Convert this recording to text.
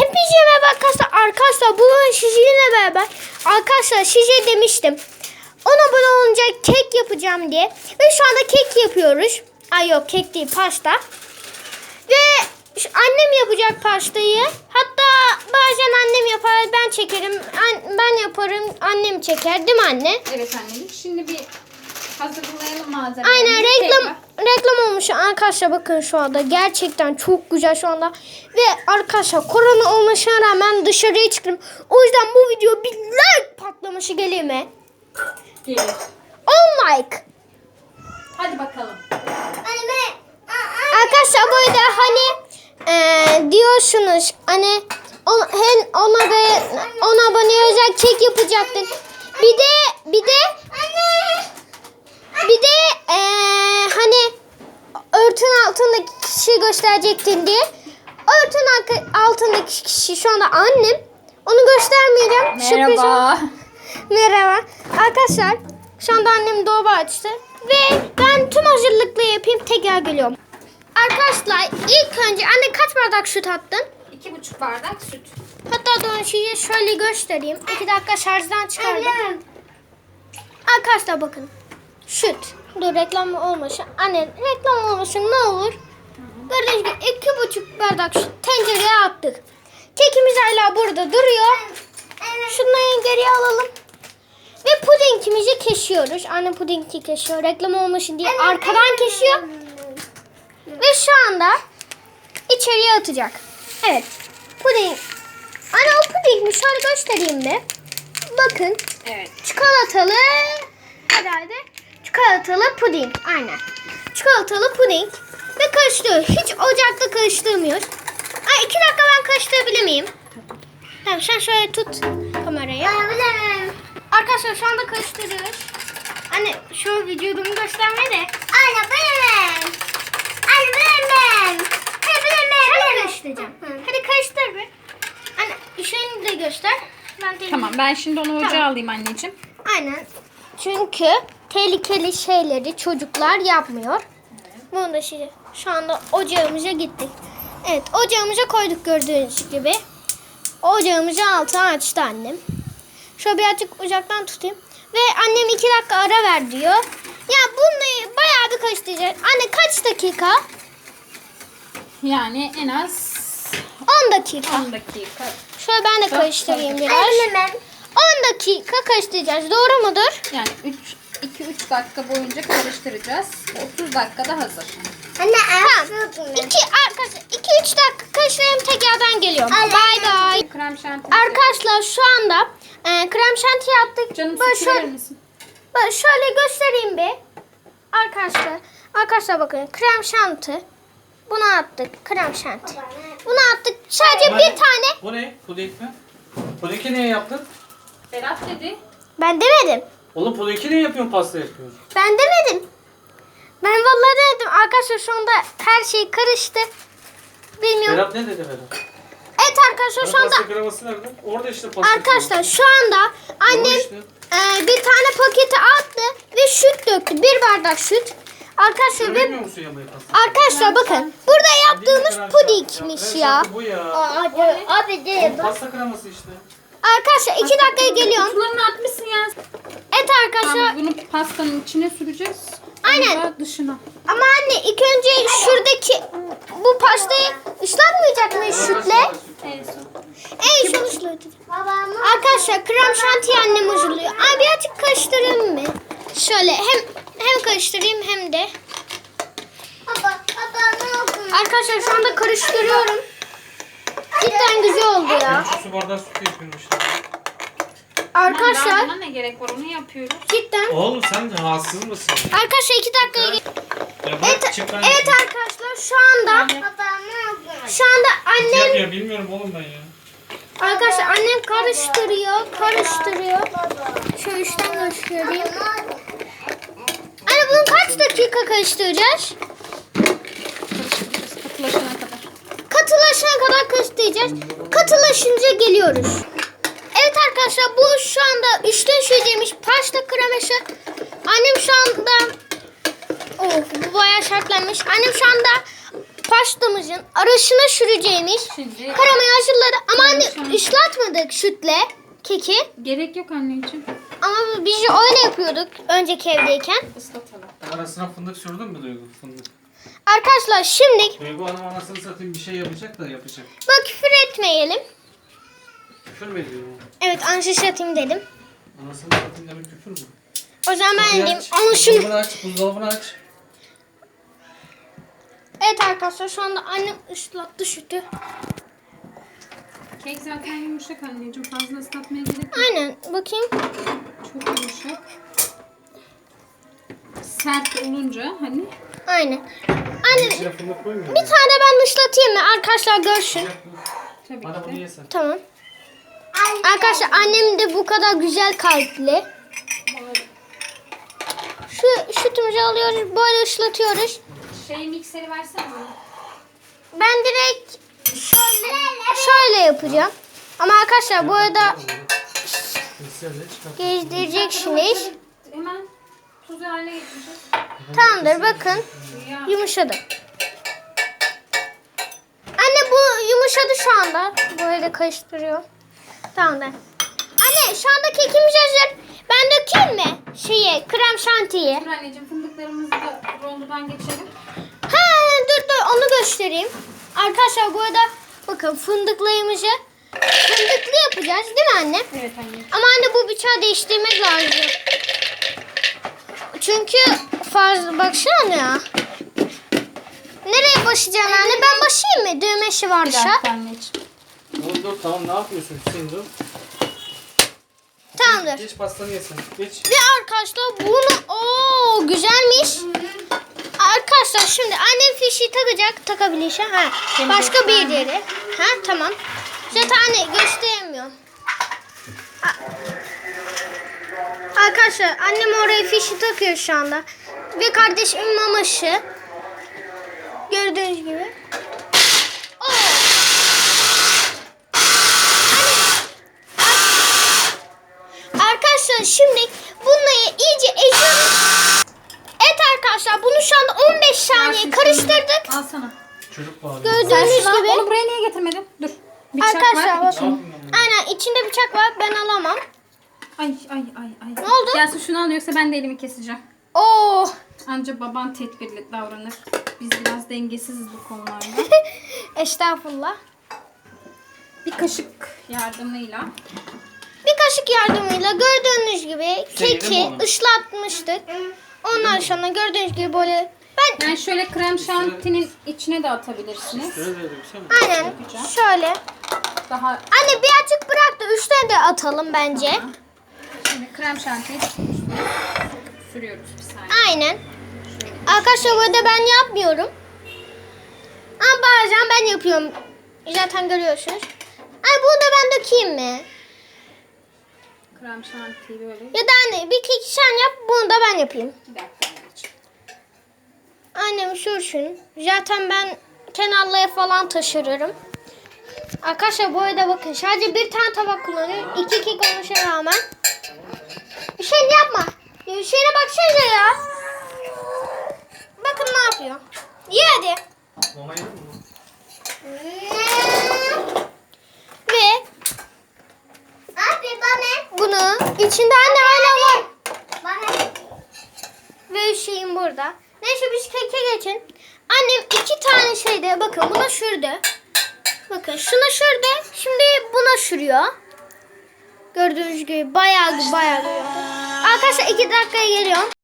Hepinize merhaba arkadaşlar. Arkadaşlar bugün sizinle beraber arkadaşlar size demiştim. 10 abone olunca kek yapacağım diye. Ve şu anda kek yapıyoruz. Ay yok kek değil pasta. Ve annem yapacak pastayı. Hatta bazen annem yapar ben çekerim. An- ben yaparım annem çeker değil mi anne? Evet anneciğim. Şimdi bir hazırlayalım malzemeleri. Aynen reklam reklam olmuş arkadaşlar bakın şu anda gerçekten çok güzel şu anda ve arkadaşlar korona olmasına rağmen dışarıya çıktım o yüzden bu video bir like patlaması gelir mi? Gelir. 10 like. Hadi bakalım. Arkadaşlar böyle hani eee, diyorsunuz hani on, hen ona be ona abone özel kek yapacaktın. Bir de bir de bir de eee, hani örtün altındaki kişiyi gösterecektin diye. Örtün altındaki kişi şu anda annem. Onu göstermeyeceğim. Merhaba. Merhaba. Arkadaşlar şu anda annem dolabı açtı. Ve ben tüm hazırlıklı yapayım tekrar geliyorum. Arkadaşlar ilk önce anne kaç bardak süt attın? İki buçuk bardak süt. Hatta size şöyle göstereyim. İki dakika şarjdan çıkardım. Arkadaşlar bakın. Süt. Dur reklam olmasın. Anne reklam olmasın ne olur. Gördüğünüz gibi iki buçuk bardak süt tencereye attık. Kekimiz hala burada duruyor. Şunları geriye alalım. Ve pudingimizi kesiyoruz. Anne pudingi kesiyor. Reklam olmasın diye arkadan kesiyor. Ve şu anda içeriye atacak. Evet. Puding. Anne o pudingmi şöyle göstereyim bir. Bakın. Evet. Çikolatalı herhalde. Çikolatalı puding. Aynen. Çikolatalı puding. Ve karıştırıyoruz. Hiç ocakta karıştırmıyoruz. Ay iki dakika ben karıştırabilir miyim? Tamam sen şöyle tut kamerayı. Arkadaşlar şu anda karıştırıyoruz. Anne şu vücudumu göstermeye de. Anne benim. Anne benim. Anne karıştıracağım. Hadi karıştır bir. Anne işini de göster. Ben de Tamam ben şimdi onu ocağa Tamam. alayım anneciğim. Aynen. Çünkü tehlikeli şeyleri çocuklar yapmıyor. Bunu da şimdi şu anda ocağımıza gittik. Evet ocağımıza koyduk gördüğünüz gibi. Ocağımızı altına açtı annem. Şöyle birazcık uzaktan tutayım. Ve annem iki dakika ara ver diyor. Ya bunu bayağı bir karıştıracağız. Anne kaç dakika? Yani en az 10 dakika. 10 dakika. Şöyle ben de Çok karıştırayım güzel. biraz. 10 dakika karıştıracağız. Doğru mudur? Yani 3 2-3 dakika boyunca karıştıracağız. 30 dakikada hazır. Anne tamam. İki, arkadaşlar 2-3 dakika karıştırayım tekrardan geliyorum. Bay bay. Krem şanti. Arkadaşlar şu anda e, krem şanti yaptık. Canım Böyle şöyle, misin? böyle şöyle göstereyim bir. Arkadaşlar. Arkadaşlar bakın krem şanti. Bunu attık krem şanti. Bunu attık. Sadece bir tane. Bu ne? Puding mi? Puding'i niye yaptın? Berat dedi. Ben demedim. Oğlum puding'i niye yapıyorsun pasta yapıyorsun? Ben demedim. Ben vallahi demedim. Arkadaşlar şu anda her şey karıştı. Bilmiyorum. Berat ne dedi Berat? Evet arkadaşlar şu anda Pasta kreması nerede? Orada işte pasta Arkadaşlar şu anda annem işte. e, bir tane paketi attı ve süt döktü. Bir bardak süt. Arkadaşlar ve arkadaşlar bakın burada yaptığımız pudingmiş ya. Bu ya. Abi, abi Oğlum, pasta kreması işte. Arkadaşlar iki dakikaya geliyorum. Kutularını atmışsın ya. Evet arkadaşlar Tamam, bunu pastanın içine süreceğiz. Aynen. Dışına. ama anne ilk önce şuradaki bu pastayı ıslatmayacak mıyız sütle? En son. En son ıslatacağız. Arkadaşlar krem şantiyi annem hazırlıyor. Ay birazcık karıştırayım mı? Şöyle hem hem karıştırayım hem de. Arkadaşlar şu anda karıştırıyorum. Cidden güzel oldu ya. Su bardağı sütü yapıyorum işte. Arkadaşlar Daha buna ne gerek var onu yapıyoruz. cidden. Oğlum sen rahatsız mısın? Arkadaşlar iki dakikaya gel- Ya bırak Evet, çık ben evet arkadaşlar şu anda şu anda annem Yapıyor bilmiyorum oğlum ben ya. arkadaşlar annem karıştırıyor karıştırıyor. Şöyle üstten göstereyim. Anne bunu kaç dakika karıştıracağız? Karıştıracağız katılaşana kadar. Katılaşana kadar karıştıracağız. Katılaşınca geliyoruz. Arkadaşlar bu şu anda üstten süreceğimiz pasta kreması. Annem şu anda Oh bu bayağı şartlanmış. Annem şu anda pastamızın arasına süreceğimiz Şimdi kremayı hazırladı ama hani ıslatmadık sütle keki. Gerek yok anneciğim. Ama biz öyle yapıyorduk önceki evdeyken. Islatalım. Arasına fındık sürdün mü Duygu? Fındık. Arkadaşlar şimdi Duygu Hanım anasını satayım bir şey yapacak da yapacak. bak küfür etmeyelim. Küfür mü ediyorum? Evet anşişatayım dedim. Anasını satayım demek küfür mü? O zaman ben Kapıyı diyeyim. aç, Ama şunu... Buzdolabını aç, buzdolabını aç. Evet arkadaşlar şu anda annem ıslattı sütü. Kek zaten yumuşak anneciğim. Fazla ıslatmaya gerek yok. Aynen bakayım. Çok yumuşak. Sert olunca hani Aynen. Anne İçine fındık koymuyor bir tane ben ıslatayım mı? Arkadaşlar görsün. tabii Bana bunu ki de. yesen. Tamam. Arkadaşlar annem de bu kadar güzel kalpli. Şu sütümüzü alıyoruz böyle ıslatıyoruz. Şey mikseri versene bana. Ben direkt şöyle, şöyle yapacağım. Ama arkadaşlar bu arada çıkart. gezdireceksiniz. Hemen tuzu haline getireceğiz. Tamamdır bakın yumuşadı. Anne bu yumuşadı şu anda. Böyle karıştırıyor. Tamamdır. Anne şu anda kekimiz hazır. Ben dökeyim mi? Şeyi krem şantiyi. Dur anneciğim fındıklarımızı da rondodan geçelim. Ha dur dur onu göstereyim. Arkadaşlar bu arada bakın fındıklarımızı fındıklı yapacağız değil mi anne? Evet anne. Ama anne bu bıçağı değiştirmek lazım. Çünkü fazla baksana ya. Nereye başlayacaksın anne? Ben başlayayım mı? Düğmesi Bir varsa. dakika anneciğim. Dur dur tamam ne yapıyorsun Hüseyin dur. Tamamdır. Geç pastanı yesen. Geç. Ve arkadaşlar bunu o güzelmiş. Arkadaşlar şimdi annem fişi takacak. Takabilir şey. Ha. Başka bir yere. Ha tamam. Zaten anne gösteremiyorum. Arkadaşlar annem oraya fişi takıyor şu anda. Ve kardeşimin maması. Gördüğünüz gibi. Oo. Arkadaşlar şimdi bunları iyice eziyoruz. Evet arkadaşlar bunu şu anda 15 saniye karıştırdık. Al sana. Çocuk bağırıyor. Gördüğünüz gibi. Onu buraya niye getirmedin? Dur. Bıçak Arkadaşlar var. bakın. Aynen içinde bıçak var ben alamam. Ay ay ay ay. Ne oldu? Gelsin şunu al yoksa ben de elimi keseceğim. Oo. Anca baban tedbirli davranır. Biz biraz dengesiziz bu konularda. Estağfurullah. Bir kaşık yardımıyla. Bir kaşık yardımıyla gördüğünüz gibi keki onu. ıslatmıştık. Ondan sonra gördüğünüz gibi böyle ben Yani şöyle krem şantinin içine de atabilirsiniz. Şöyle de döksene. aynen şöyle. Daha Anne birazcık bırak da üstüne de atalım bence. şimdi krem şantiyi sürüyoruz bir saniye. Aynen. Arkadaşlar burada ben yapmıyorum. Ama bazen ben yapıyorum. Zaten görüyorsunuz. Ay bunu da ben dökeyim mi? Krem şantiyi böyle. Ya da anne bir keki sen yap bunu da ben yapayım. Bir dakika. Annem sürsün. Zaten ben kenarlıya falan taşırırım. Arkadaşlar bu arada bakın sadece bir tane tabak kullanıyorum. İki kek olmuşa rağmen. Hüseyin yapma. Ya Hüseyin'e baksanıza ya. Bakın ne yapıyor. Ye hadi. Ve Abi bana. bunu içinde anne hala var. Bana. Ve Hüseyin burada. Neyse biz keke geçin. Annem iki tane şeyde bakın buna sürdü. Bakın şuna sürdü. Şimdi buna sürüyor. Gördüğünüz gibi bayağı bayağı. Arkadaşlar iki dakikaya geliyorum.